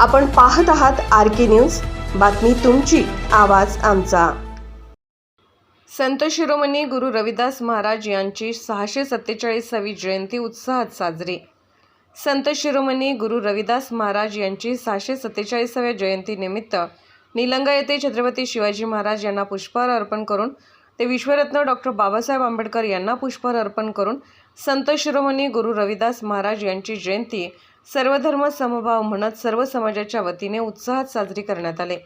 आपण पाहत आहात आर के न्यूज. बातमी तुमची आवाज आमचा. संत शिरोमणी गुरु रविदास महाराज यांची सहाशे सत्तेचाळीसावी जयंती उत्साहात साजरी. संत शिरोमणी गुरु रविदास महाराज यांची सहाशे सत्तेचाळीसाव्या जयंतीनिमित्त निलंगा येथे छत्रपती शिवाजी महाराज यांना पुष्पहार अर्पण करून ते विश्वरत्न डॉक्टर बाबासाहेब आंबेडकर यांना पुष्पहार अर्पण करून संत शिरोमणी गुरु रविदास महाराज यांची जयंती सर्वधर्म समभाव म्हणत सर्व समाजाच्या वतीने उत्साहात साजरी करण्यात आले.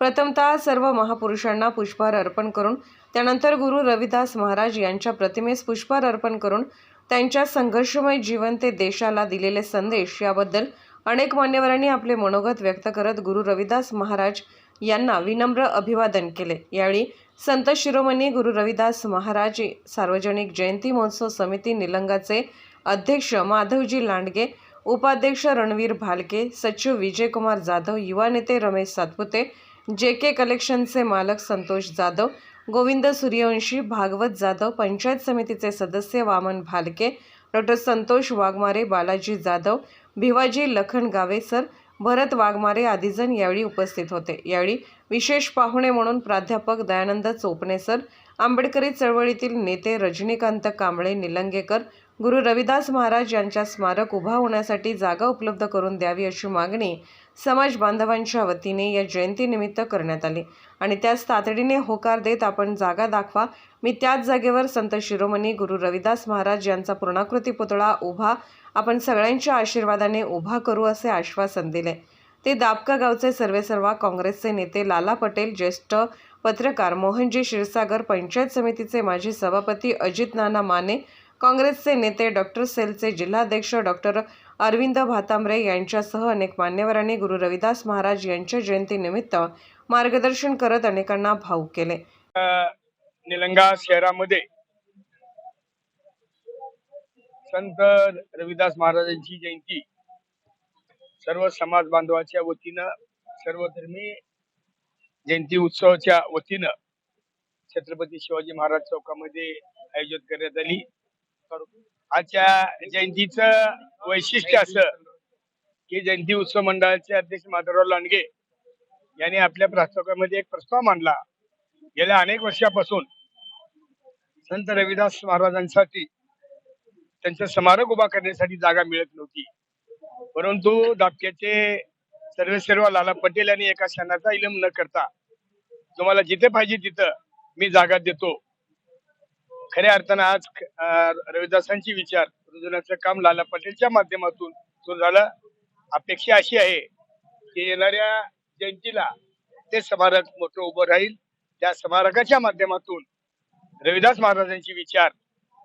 प्रथमतः सर्व महापुरुषांना पुष्पहार अर्पण करून त्यानंतर गुरु रविदास महाराज यांच्या प्रतिमेस पुष्पहार अर्पण करून त्यांच्या संघर्षमय जीवन ते देशाला दिलेले संदेश याबद्दल अनेक मान्यवरांनी आपले मनोगत व्यक्त करत गुरु रविदास महाराज यांना विनम्र अभिवादन केले. यावेळी संत शिरोमणी गुरु रविदास महाराज सार्वजनिक जयंती महोत्सव समिती निलंगाचे अध्यक्ष माधवजी लांडगे उपाध्यक्ष रणवीर भालके सचिव विजयकुमार जाधव युवा नेते रमेश सातपुते जे के कलेक्शनचे मालक संतोष जाधव गोविंद सूर्यवंशी भागवत जाधव पंचायत समितीचे सदस्य वामन भालके डॉक्टर संतोष वाघमारे बालाजी जाधव भिवाजी लखन गावेसर भरत वाघमारे आदीजण यावेळी उपस्थित होते. यावेळी विशेष पाहुणे म्हणून प्राध्यापक दयानंद चोपणे सर आंबेडकरी चळवळीतील नेते रजनीकांत कांबळे निलंगेकर गुरु रविदास महाराज यांच्या स्मारक उभा होण्यासाठी जागा उपलब्ध करून द्यावी अशी मागणी समाज बांधवांच्या वतीने या जयंतीनिमित्त करण्यात आली. आणि त्यास तातडीने होकार देत आपण जागा दाखवा. मी त्याच जागेवर संत शिरोमणी गुरु रविदास महाराज यांचा पूर्णाकृती पुतळा उभा आपण सगळ्यांच्या आशीर्वादाने उभा करू असे आश्वासन दिले. ते दापका गावचे सर्वेसर्वा काँग्रेसचे नेते लाला पटेल ज्येष्ठ पत्रकार मोहनजी क्षीरसागर पंचायत समितीचे माजी सभापती अजित नाना माने काँग्रेसचे नेते डॉक्टर सेलचे जिल्हाध्यक्ष डॉक्टर अरविंद भातांबरे यांच्यासह अनेक मान्यवरांनी गुरु रविदास महाराज यांच्या जयंतीनिमित्त मार्गदर्शन करत अनेकांना भाऊक केले. निलंगा शहरामध्ये संत रविदास महाराजांची जयंती सर्व समाज बांधवाच्या वतीनं सर्वधर्मी जयंती उत्सवाच्या वतीनं छत्रपती शिवाजी महाराज चौकामध्ये आयोजित करण्यात आली. आजच्या जयंतीचं वैशिष्ट्य असं की जयंती उत्सव मंडळाचे अध्यक्ष माधवराव लांडगे यांनी आपल्या प्रस्तावामध्ये एक प्रस्ताव मांडला. गेल्या अनेक वर्षापासून संत रविदास महाराजांसाठी त्यांचा स्मारक उभा करण्यासाठी जागा मिळत नव्हती. परंतु दापक्याचे सर्वे सर्व लाला पटेल यांनी एका क्षणाचा इलम न करता तुम्हाला जिथे पाहिजे तिथं मी जागा देतो. खऱ्या अर्थानं आज रविदासांचे रविदासांची विचार रुजवण्याचं काम लाला पटेलच्या माध्यमातून सुरू झालं. अपेक्षा अशी आहे की येणाऱ्या जयंतीला ते स्मारक मोठं उभं राहील. त्या स्मारकाच्या माध्यमातून रविदास महाराजांचे विचार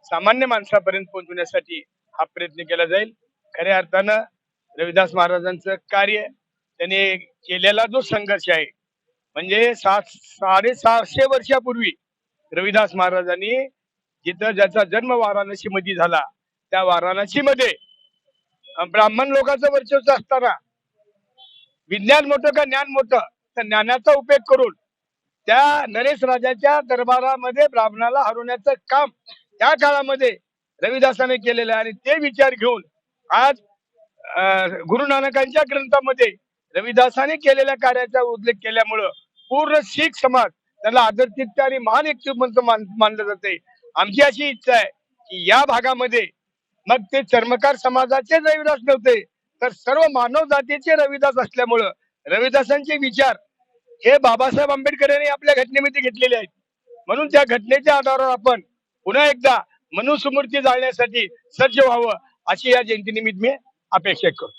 सामान्य माणसापर्यंत पोहोचवण्यासाठी हा प्रयत्न केला जाईल. खऱ्या अर्थानं रविदास महाराजांचं कार्य त्याने केलेला जो संघर्ष आहे म्हणजे सात साडेसहाशे वर्षापूर्वी रविदास महाराजांनी जिथं ज्याचा जन्म वाराणसी मध्ये झाला त्या वाराणसी मध्ये ब्राह्मण लोकांचं वर्चस्व असताना विज्ञान मोठं का ज्ञान मोठं तर ज्ञानाचा उपयोग करून त्या नरेश राजाच्या दरबारामध्ये ब्राह्मणाला हरवण्याचं काम त्या काळामध्ये रविदासाने केलेलं आहे. आणि ते विचार घेऊन आज गुरु नानकांच्या ग्रंथामध्ये रविदासाने केलेल्या कार्याचा उल्लेख केल्यामुळं पूर्ण शीख समाज त्याला आदरचित्त आणि महान एक मान मानलं जाते. आमची अशी इच्छा आहे की या भागामध्ये मग ते चर्मकार समाजाचे रविदास नव्हते तर सर्व मानव जातीचे रविदास असल्यामुळं रविदासांचे विचार हे बाबासाहेब आंबेडकर यांनी आपल्या घटनेमध्ये घेतलेले आहेत. म्हणून त्या घटनेच्या आधारावर आपण पुन्हा एकदा मनुस्मृती जाळण्यासाठी सज्ज व्हावं अशी या जयंतीनिमित्त मी अपेक्षा करतो.